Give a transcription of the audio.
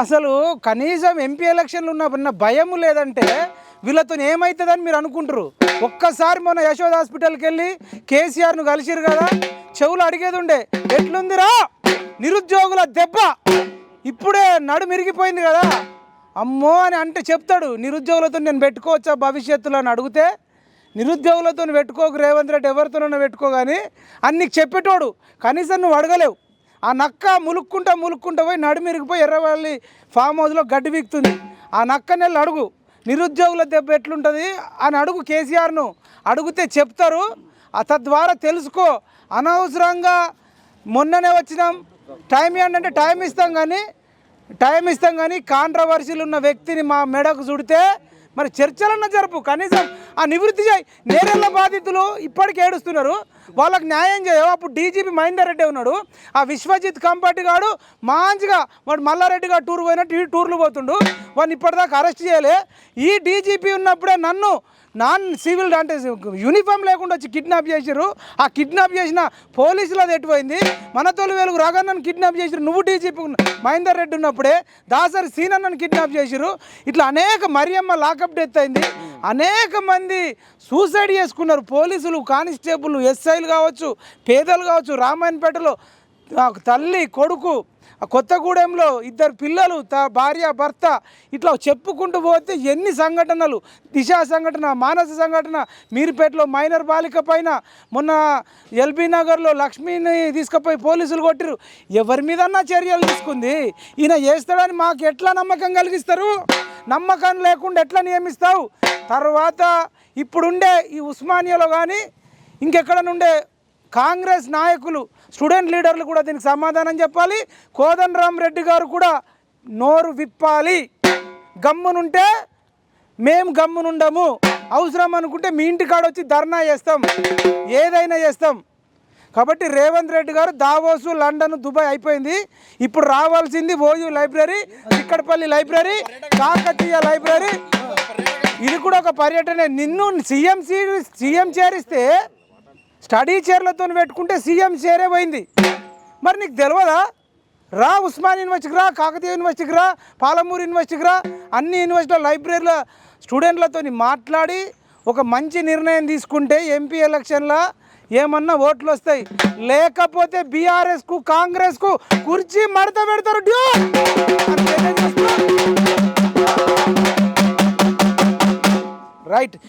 అసలు కనీసం ఎంపీ ఎలక్షన్లు ఉన్న భయం లేదంటే వీళ్ళతో ఏమవుతుందని మీరు అనుకుంటారు ఒక్కసారి మొన్న యశోద్ హాస్పిటల్కి వెళ్ళి కేసీఆర్ను కలిసిరు కదా? చెవులు అడిగేది ఉండే ఎట్లుందిరా? నిరుద్యోగుల దెబ్బ! ఇప్పుడే నడు మిరిగిపోయింది కదా? అమ్మో అని అంటే చెప్తాడు. నిరుద్యోగులతో నేను పెట్టుకోవచ్చా భవిష్యత్తులో? అని అడిగితే నిరుద్యోగులతో పెట్టుకోకు రేవంత్ రెడ్డి ఎవరితోనైనా పెట్టుకో కానీ అన్ని చెప్పేటోడు. కనీసం నువ్వు అడగలేవు. ఆ నక్క ములుక్కుంటా ములుక్కుంటా పోయి నడుమిరిగిపోయి ఎర్రవల్లి ఫామ్ హౌస్లో గడ్డి వీక్తుంది. ఆ నక్క నెల అడుగు నిరుద్యోగుల దెబ్బ ఎట్లుంటుంది అని అడుగు కేసీఆర్ను. అడిగితే చెప్తారు. ఆ తద్వారా తెలుసుకో అనవసరంగా మొన్ననే వచ్చినాం. టైం ఏంటంటే టైం ఇస్తాం కానీ టైం ఇస్తాం కానీ కాంట్రవర్సీలు ఉన్న వ్యక్తిని మా మెడకు చుడితే మరి చర్చలన్న జరుపు. కనీసం ఆ నివృత్తి చేయి. నేరెళ్ళ బాధితులు ఇప్పటికీ ఏడుస్తున్నారు. వాళ్ళకి న్యాయం చేయవు అప్పుడు డీజీపీ మహేందర్ రెడ్డి ఉన్నాడు. ఆ విశ్వజిత్ కంపటి గాడు మంచిగా వాడు మల్లారెడ్డి గారు టూర్ పోయినట్టు ఈ టూర్లు పోతుండు. వాడిని ఇప్పటిదాకా అరెస్ట్ చేయలే. ఈ డీజీపీ ఉన్నప్పుడే నన్ను నాన్ సివిల్ అంటే యూనిఫామ్ లేకుండా వచ్చి కిడ్నాప్ చేసిర్రు. ఆ కిడ్నాప్ చేసిన పోలీసులు అది ఎట్టుపోయింది మన తొలి వెలుగు రాగన్నను కిడ్నాప్ చేసిరు నువ్వు డీజీపీ మహేందర్ రెడ్డి ఉన్నప్పుడే దాసరి సీనన్నను కిడ్నాప్ చేసిరు ఇట్లా అనేక మరియమ్మ లాకప్ డెత్ అయింది. అనేక మంది సూసైడ్ చేసుకున్నారు. పోలీసులు కానిస్టేబుల్ ఎస్ఐలు కావచ్చు పేదలు కావచ్చు రామాయణపేటలో తల్లి కొడుకు ఆ కొత్తగూడెంలో ఇద్దరు పిల్లలు త భార్య భర్త ఇట్లా చెప్పుకుంటూ పోతే ఎన్ని సంఘటనలు? దిశ సంఘటన మానస సంఘటన మీరుపేటలో మైనర్ బాలిక పైన మొన్న ఎల్బీ నగర్లో లక్ష్మిని తీసుకుపోయి పోలీసులు కొట్టిరు ఎవరి మీదన్నా చర్యలు తీసుకుంది? ఈయన చేస్తాడని మాకు ఎట్లా నమ్మకం కలిగిస్తారు? నమ్మకం లేకుండా ఎట్లా నియమిస్తావు? తర్వాత ఇప్పుడుండే ఈ ఉస్మానియాలో కానీ ఇంకెక్కడ నుండే కాంగ్రెస్ నాయకులు స్టూడెంట్ లీడర్లు కూడా దీనికి సమాధానం చెప్పాలి. కోదండరామ్ రెడ్డి గారు కూడా నోరు విప్పాలి. గమ్మునుంటే మేము గమ్మునుండము. అవసరం అనుకుంటే మీ ఇంటికాడ వచ్చి ధర్నా చేస్తాం. ఏదైనా చేస్తాం. కాబట్టి రేవంత్ రెడ్డి గారు దావోసు లండన్ దుబాయ్ అయిపోయింది. ఇప్పుడు రావాల్సింది ఓయూ లైబ్రరీ ఇక్కడపల్లి లైబ్రరీ కాకతీయ లైబ్రరీ ఇది కూడా ఒక పర్యటనే. నిన్ను సీఎం సీఎం చేరిస్తే స్టడీ చైర్లతో పెట్టుకుంటే సీఎం చేరే పోయింది. మరి నీకు తెలియదా రా ఉస్మాన్ యూనివర్సిటీకి రా కాకతీయ యూనివర్సిటీకి రా పాలమూరు యూనివర్సిటీకి రా అన్ని యూనివర్సిటీల లైబ్రరీల స్టూడెంట్లతో మాట్లాడి ఒక మంచి నిర్ణయం తీసుకుంటే ఎంపీ ఎలక్షన్లో ఏమన్నా ఓట్లు వస్తాయి. లేకపోతే బీఆర్ఎస్కు కాంగ్రెస్కు కుర్చీ మడత పెడతారు. డ్యూ